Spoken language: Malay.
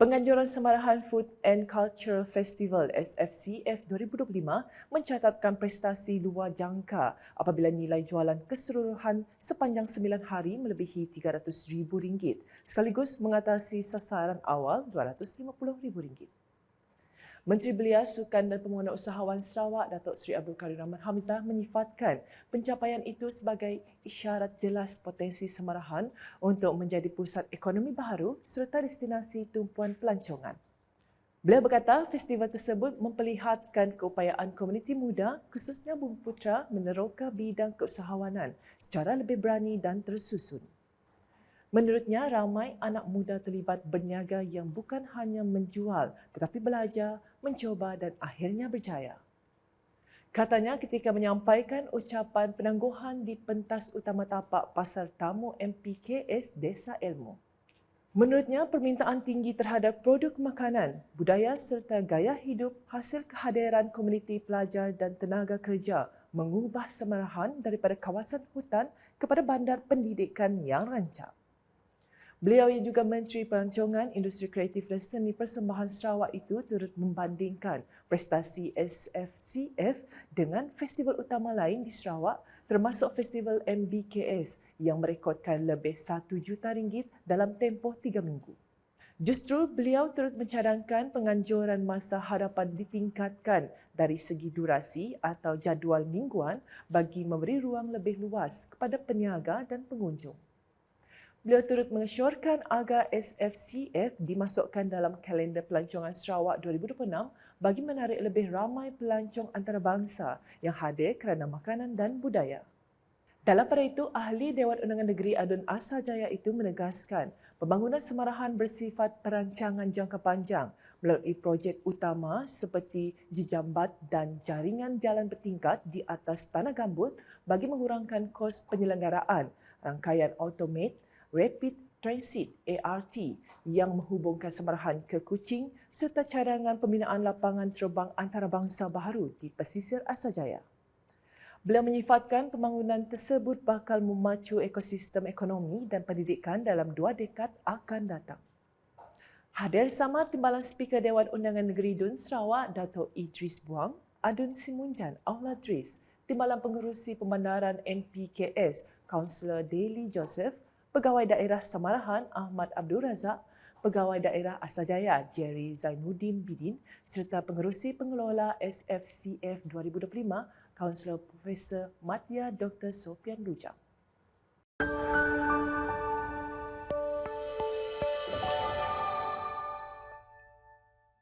Penganjuran Semarahan Food and Cultural Festival SFCF 2025 mencatatkan prestasi luar jangka apabila nilai jualan keseluruhan sepanjang 9 hari melebihi RM300,000 sekaligus mengatasi sasaran awal RM250,000. Menteri Belia Sukan dan Pembangunan Usahawan Sarawak Datuk Seri Abdul Kadir Rahman Hamzah menyifatkan pencapaian itu sebagai isyarat jelas potensi Semarahan untuk menjadi pusat ekonomi baharu serta destinasi tumpuan pelancongan. Beliau berkata festival tersebut memperlihatkan keupayaan komuniti muda khususnya Bumi Putra meneroka bidang keusahawanan secara lebih berani dan tersusun. Menurutnya, ramai anak muda terlibat berniaga yang bukan hanya menjual tetapi belajar, mencuba dan akhirnya berjaya. Katanya ketika menyampaikan ucapan penangguhan di pentas utama tapak Pasar Tamu MPKS Desa Ilmu. Menurutnya, permintaan tinggi terhadap produk makanan, budaya serta gaya hidup hasil kehadiran komuniti pelajar dan tenaga kerja mengubah semarahan daripada kawasan hutan kepada bandar pendidikan yang rancak. Beliau yang juga Menteri Pelancongan, Industri Kreatif dan Seni Persembahan Sarawak itu turut membandingkan prestasi SFCF dengan festival utama lain di Sarawak termasuk Festival MBKS yang merekodkan lebih 1 juta ringgit dalam tempoh 3 minggu. Justru beliau turut mencadangkan penganjuran masa hadapan ditingkatkan dari segi durasi atau jadual mingguan bagi memberi ruang lebih luas kepada peniaga dan pengunjung. Beliau turut mengesyorkan agar SFCF dimasukkan dalam kalender pelancongan Sarawak 2026 bagi menarik lebih ramai pelancong antarabangsa yang hadir kerana makanan dan budaya. Dalam pada itu, Ahli Dewan Undangan Negeri Adun Asajaya itu menegaskan pembangunan semarahan bersifat perancangan jangka panjang melalui projek utama seperti jejambat dan jaringan jalan bertingkat di atas tanah gambut bagi mengurangkan kos penyelenggaraan, rangkaian automate, Rapid Transit ART yang menghubungkan Semarahan ke Kuching serta cadangan pembinaan lapangan terbang antarabangsa baharu di pesisir Asajaya. Beliau menyifatkan pembangunan tersebut bakal memacu ekosistem ekonomi dan pendidikan dalam dua dekad akan datang. Hadir sama Timbalan Speaker Dewan Undangan Negeri Dun Sarawak, Dato' Idris Buang, Adun Simunjan, Aula Dris, Timbalan Pengerusi Pembandaran MPKS, Kaunselor Daily Joseph, Pegawai Daerah Samarahan Ahmad Abdul Razak, Pegawai Daerah Asajaya Jerry Zainuddin Bidin serta pengerusi pengelola SFCF 2025 Kaunselor Profesor Matya Dr. Sofian Lujang.